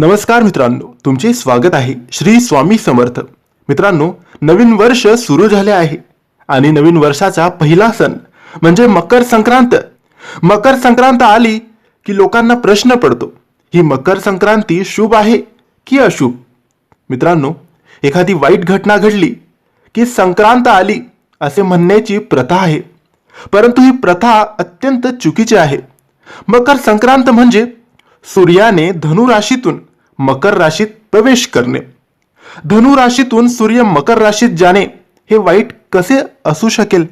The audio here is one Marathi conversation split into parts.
नमस्कार मित्रांनो तुमचे स्वागत आहे श्री स्वामी समर्थ. मित्रांनो नवीन वर्ष सुरू झाले आहे आणि नवीन वर्षाचा पहिला सण म्हणजे मकर संक्रांत. मकर संक्रांत आली की लोकांना प्रश्न पडतो ही मकर संक्रांती शुभ आहे की अशुभ? मित्रांनो एखादी वाईट घटना घडली की संक्रांत आली असे म्हणण्याची प्रथा आहे. परंतु ही प्रथा अत्यंत चुकीची आहे. मकर संक्रांत म्हणजे सूर्याने धनुराशीतून मकर राशीत प्रवेश करणे. धनुराशीतून सूर्य मकर राशीत जाणे हे वाईट कसे असू शकेल?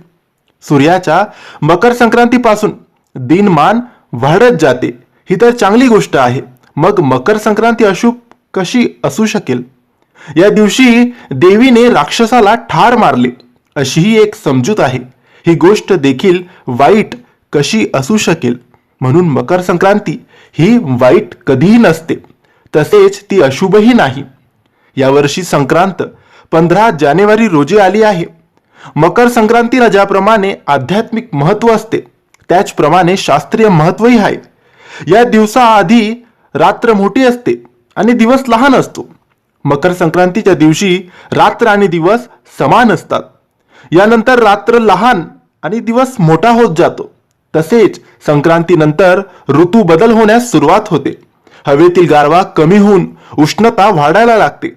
सूर्याच्या मकर संक्रांतीपासून दिनमान वाढत जाते ही तर चांगली गोष्ट आहे. मग मकर संक्रांती अशुभ कशी असू शकेल? या दिवशी देवीने राक्षसाला ठार मारले अशी ही एक समजूत आहे. ही गोष्ट देखील वाईट कशी असू शकेल? म्हणून मकर संक्रांती ही वाईट कधीही नसते. तसेच ती अशुभही नाही. यावर्षी संक्रांत पंधरा जानेवारी रोजी आली आहे. मकर संक्रांतीला ज्याप्रमाणे आध्यात्मिक महत्त्व असते त्याचप्रमाणे शास्त्रीय महत्वही आहे. या दिवसाआधी रात्र मोठी असते आणि दिवस लहान असतो. मकर संक्रांतीच्या दिवशी रात्र आणि दिवस समान असतात. यानंतर रात्र लहान आणि दिवस मोठा होत जातो. तसेच संक्रांतीनंतर ऋतू बदल होण्यास सुरुवात होते. हवेतील गारवा कमी होऊन उष्णता वाढायला लागते.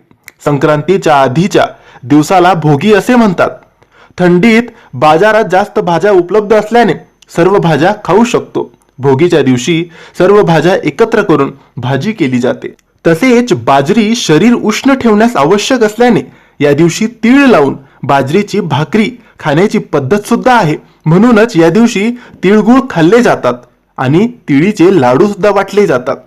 संक्रांतीच्या आधीच्या दिवसाला भोगी असे म्हणतात. थंडीत बाजारात जास्त भाज्या उपलब्ध असल्याने सर्व भाज्या खाऊ शकतो. भोगीच्या दिवशी सर्व भाज्या एकत्र करून भाजी केली जाते. तसेच बाजरी शरीर उष्ण ठेवण्यास आवश्यक असल्याने या दिवशी तीळ लावून बाजरीची भाकरी खाण्याची पद्धत सुद्धा आहे. म्हणूनच या दिवशी तिळगुळ खाल्ले जातात आणि तिळीचे लाडू सुद्धा वाटले जातात.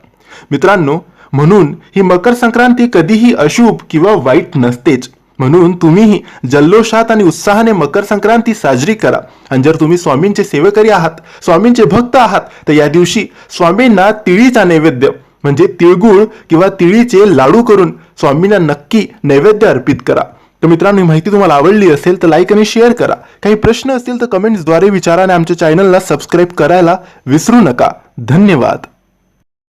मित्रांनो म्हणून ही मकर संक्रांती कधीही अशुभ किंवा वाईट नसतेच. म्हणून तुम्हीही जल्लोषात आणि उत्साहाने मकर संक्रांती साजरी करा. आणि जर तुम्ही स्वामींचे सेवेकरी आहात स्वामींचे भक्त आहात तर या दिवशी स्वामींना तिळीचा नैवेद्य म्हणजे तिळगुळ किंवा तिळीचे लाडू करून स्वामींना नक्की नैवेद्य अर्पित करा. तर मित्रांनो ही माहिती तुम्हाला आवडली असेल तर लाईक आणि शेअर करा. काही प्रश्न असतील तर कमेंट्सद्वारे विचारा आणि आमच्या चॅनलला सबस्क्राईब करायला विसरू नका. धन्यवाद.